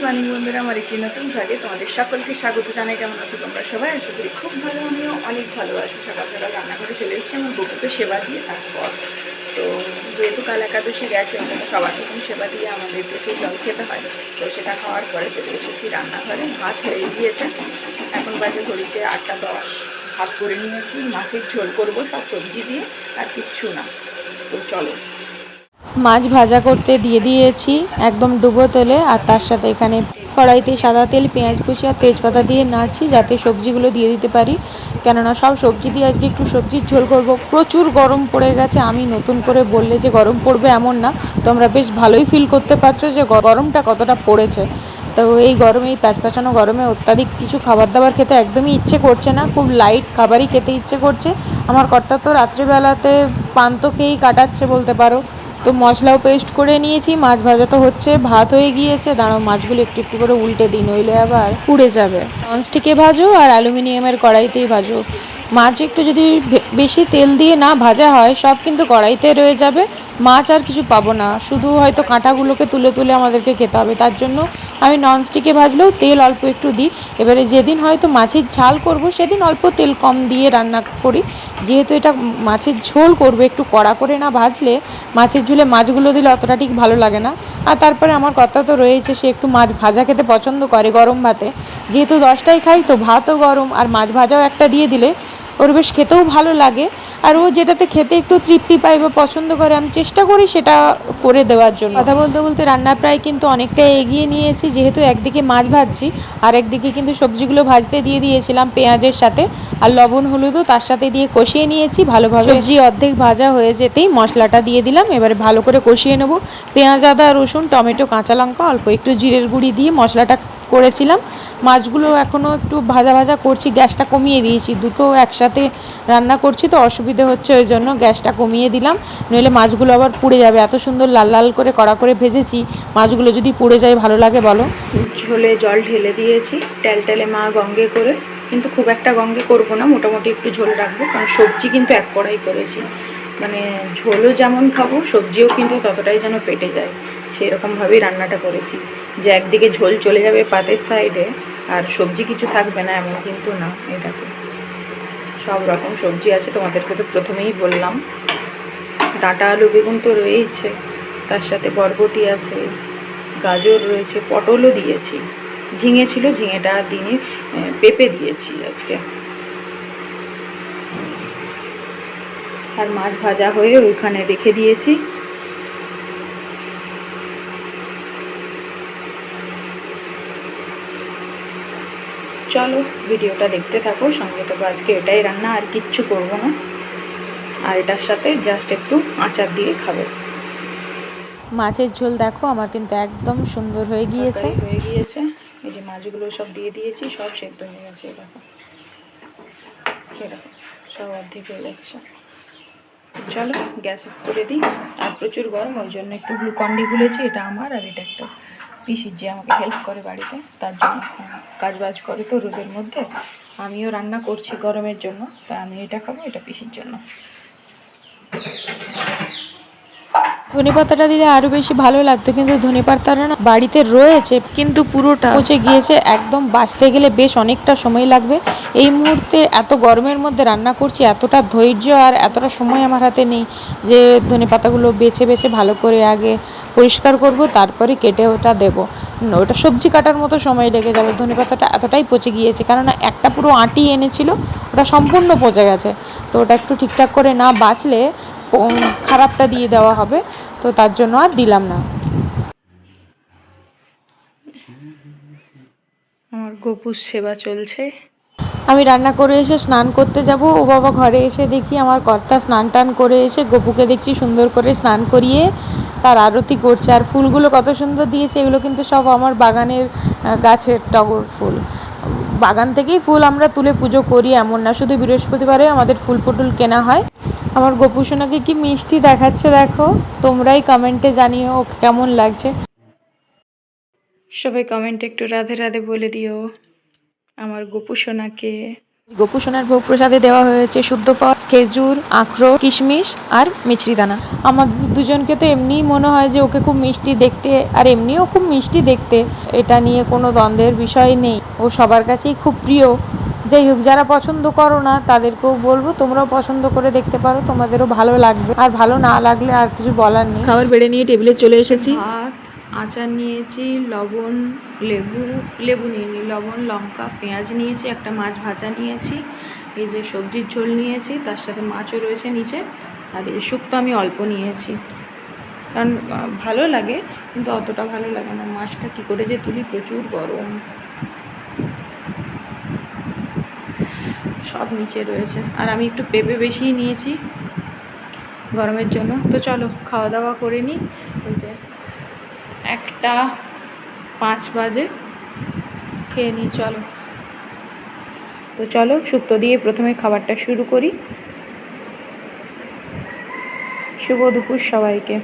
Planning বন্ধুরা, আমার একটি নতুন ভাগে তোমাদের সকলকে স্বাগত জানাই। কেমন আছো তোমরা সবাই? আশা করি খুব ভালো, আমিও অনেক ভালো আছি। সকাল সকাল রান্নাঘরে চলে এসেছি, আমার বকুকে সেবা দিয়ে তারপর। তো যেহেতু কাল একাদশী গেছে আমাদের সবার প্রথম সেবা দিয়ে আমাদেরকে সেই জল খেতে হয়। তো সেটা খাওয়ার পরে চলে এসেছি রান্নাঘরে। ভাত হয়ে গিয়েছে। এখন বাজে ঘড়িতে আটটা দশ। ভাত করে নিয়েছি, মাছের ঝোল করব, সব সবজি দিয়ে, আর কিচ্ছু না। তো চলো। মাছ ভাজা করতে দিয়ে দিয়েছি, একদম ডুবো তেলে, আর তার সাথে এখানে কড়াইতে সাদা তেল, পেঁয়াজ কুচি আর তেজপাতা দিয়ে নাড়ছি যাতে সবজিগুলো দিয়ে দিতে পারি। কেননা সব সবজি দিয়ে আজকে একটু সবজির ঝোল করব। প্রচুর গরম পড়ে গেছে, আমি নতুন করে বললে যে গরম পড়বে এমন না। তোমরা বেশ ভালোই ফিল করতে পারছ যে গরমটা কতটা পড়েছে। তো এই গরমে, এই প্যাচপ্যাচানো গরমে অত্যাধিক কিছু খাবার দাবার খেতে একদমই ইচ্ছে করছে না। খুব লাইট খাবারই খেতে ইচ্ছে করছে। আমার কর্তা তো রাত্রিবেলাতে পান্ত খেয়েই কাটাচ্ছে বলতে পারো। তো মশলাও পেস্ট করে নিয়েছি মাছ ভাজা তো হচ্ছে ভাত হয়ে গিয়েছে। দাঁড়াও মাছগুলো একটু একটু করে উল্টে দিই নইলে আবার পুড়ে যাবে। ননস্টিকে ভাজো আর অ্যালুমিনিয়ামের কড়াইতেই ভাজো। মাছ একটু যদি বেশি তেল দিয়ে না ভাজা হয় সব কিন্তু কড়াইতে রয়ে যাবে। মাছ আর কিছু পাবো না। শুধু হয়তো কাঁটাগুলোকে তুলে তুলে আমাদেরকে খেতে হবে। তার জন্য আমি ননস্টিকে ভাজলেও তেল অল্প একটু দিই। এবারে যেদিন হয়তো মাছের ঝাল করব, সেদিন অল্প তেল কম দিয়ে রান্না করি। যেহেতু এটা মাছের ঝোল করব, একটু কড়া করে না ভাজলে মাছের ঝোলে মাছগুলো দিলে অতটা ঠিক ভালো লাগে না। আর তারপরে আমার কথা তো রয়েছে, সে একটু মাছ ভাজা খেতে পছন্দ করে গরম ভাতে। যেহেতু দশটাই খাই, তো ভাতও গরম। আর মাছ ভাজাও একটা দিয়ে দিলে ওর বেশ খেতেও ভালো লাগে। আর ও যেটাতে খেতে একটু তৃপ্তি পায় বা পছন্দ করে আমি চেষ্টা করি সেটা করে দেওয়ার জন্য। কথা বলতে বলতে রান্না প্রায় কিন্তু অনেকটা এগিয়ে নিয়েছি যেহেতু একদিকে মাছ ভাজছি আর একদিকে কিন্তু সবজিগুলো ভাজতে দিয়ে দিয়েছিলাম পেঁয়াজের সাথে আর লবণ হলুদও তার সাথে দিয়ে কষিয়ে নিয়েছি ভালোভাবে সবজি অর্ধেক ভাজা হয়ে যেতেই মশলাটা দিয়ে দিলাম এবারে ভালো করে কষিয়ে নেব। পেঁয়াজ আদা রসুন টমেটো কাঁচা লঙ্কা অল্প একটু জিরের গুঁড়ি দিয়ে মশলাটা করেছিলাম। মাছগুলো এখনও একটু ভাজা ভাজা করছি, গ্যাসটা কমিয়ে দিয়েছি। দুটো একসাথে রান্না করছি তো অসুবিধে হচ্ছে ওই জন্য গ্যাসটা কমিয়ে দিলাম। নইলে মাছগুলো আবার পুড়ে যাবে। এত সুন্দর লাল লাল করে কড়া করে ভেজেছি। মাছগুলো যদি পুড়ে যায়, ভালো লাগে বলো। ঝোলে জল ঢেলে দিয়েছি টেলটেলে মা গঙ্গে করে। কিন্তু খুব একটা গঙ্গে করব না, মোটামুটি একটু ঝোল রাখব। কারণ সবজি কিন্তু এক কড়াই করেছি। মানে ঝোলও যেমন খাব, সবজিও কিন্তু ততটাই যেন পেটে যায়। সেই রকমভাবেই রান্নাটা করেছি। যে একদিকে ঝোল চলে যাবে পাতের সাইডে, আর সবজি কিছু থাকবে না এমন কিন্তু না এটাকে সব রকম সবজি আছে, তোমাদেরকে তো প্রথমেই বললাম। ডাঁটা আলু, বেগুন তো রয়েইছে, তার সাথে বরবটি আছে, গাজর রয়েছে, পটলও দিয়েছি। ঝিঙে ছিল, ঝিঙেটা দিনে পেঁপে দিয়েছি আজকে। আর মাছ ভাজা হয়ে ওইখানে রেখে দিয়েছি। চলো ভিডিওটা দেখতে থাকো। সঙ্গে থাকো আজকে এটাই রান্না আর কিচ্ছু করব না। আর এটার সাথে জাস্ট একটু আচার দিয়ে খাব। মাছের ঝোল দেখো আমার কিন্তু একদম সুন্দর হয়ে গিয়েছে। হয়ে গিয়েছে। এই যে মাছগুলো সব দিয়ে দিয়েছি সব সেদ্ধ হয়ে গেছে দেখো। দেখো সব অর্ধেক হয়ে যাচ্ছে। চলো গ্যাস অফ করে দিই। আর প্রচুর গরম ওই জন্য একটু গ্লুকন্ডি গুলেছি এটা আমার আর এটা একটা। পিসির যে আমাকে হেল্প করে বাড়িতে, তার জন্য কাজ বাজ করে তো রোদের মধ্যে। আমিও রান্না করছি গরমের জন্য তাই আমি এটা খাব, এটা পিসির জন্য। ধনে পাতাটা দিলে আরও বেশি ভালো লাগতো, কিন্তু ধনে পাতাটা না বাড়িতে রয়েছে, কিন্তু পুরোটা পচে গিয়েছে, একদম বাঁচতে গেলে বেশ অনেকটা সময় লাগবে। এই মুহূর্তে এত গরমের মধ্যে রান্না করছি, এতটা ধৈর্য আর এতটা সময় আমার হাতে নেই যে ধনে পাতাগুলো বেছে বেছে ভালো করে আগে পরিষ্কার করব, তারপরে কেটে ওটা দেব। ওটা সবজি কাটার মতো সময় লেগে যাবে, ধনে পাতাটা এতটাই পচে গিয়েছে, কেননা একটা পুরো আঁটি এনেছিল, ওটা সম্পূর্ণ পচে গেছে। তো ওটা একটু ঠিকঠাক করে না বাঁচলে খারাপটা দিয়ে দেওয়া হবে। তো তার জন্য আর দিলাম না। আমার গপুর সেবা চলছে। আমি রান্না করে এসে স্নান করতে যাব। ও বাবা ঘরে এসে দেখি আমার কর্তা স্নান টান করে এসে গপুকে দেখছি সুন্দর করে স্নান করিয়ে তার আরতি করছে। আর ফুলগুলো কত সুন্দর দিয়েছে এগুলো কিন্তু সব আমার বাগানের গাছের টগর ফুল। বাগান থেকেই ফুল আমরা তুলে পুজো করি এমন না। শুধু বৃহস্পতিবারে আমাদের ফুল পুটুল কেনা হয়। আমার গপু সোনাকে কি মিষ্টি দেখাচ্ছে দেখো? তোমরাই কমেন্টে জানিও ওকে কেমন লাগছে। সবাই কমেন্টে একটু রাধে রাধে বলে দিও আমার গপু সোনাকে গোপুসোনার ভোগ প্রসাদে দেওয়া হয়েছে শুদ্ধ ফল খেজুর আখরোট কিশমিশ আর মিছরি দানা। আমাদের দুজনকে তো এমনিই মনে হয় যে ওকে খুব মিষ্টি দেখতে আর এমনিও খুব মিষ্টি দেখতে। এটা নিয়ে কোনো দ্বন্দ্বের বিষয় নেই। ও সবার কাছেই খুব প্রিয়। যাই হোক যারা পছন্দ করো না তাদেরকেও বলব তোমরাও পছন্দ করে দেখতে পারো তোমাদেরও ভালো লাগবে। আর ভালো না লাগলে আর কিছু বলার নেই। খাবার বেড়ে নিয়ে টেবিলে চলে এসেছি। ভাত আচার নিয়েছি লবণ লেবু লেবু নিয়ে লবণ লঙ্কা পেঁয়াজ নিয়েছি একটা মাছ ভাজা নিয়েছি এই যে সবজির ঝোল নিয়েছি তার সাথে মাছও রয়েছে নিচে আর এই শুক্তো আমি অল্প নিয়েছি। কারণ ভালো লাগে কিন্তু অতটা ভালো লাগে না। মাছটা কী করে যে তুলি? প্রচুর গরম। সব নিচে রয়েছে। আর আমি একটু পেঁপে বেশিই নিয়েছি গরমের জন্য। তো চলো খাওয়া দাওয়া করে নিই। এই যে একটা পাঁচ বাজে। খেয়ে নিই, চলো। তো চলো শুক্তো দিয়ে প্রথমে খাবারটা শুরু করি। শুভ দুপুর সবাইকে।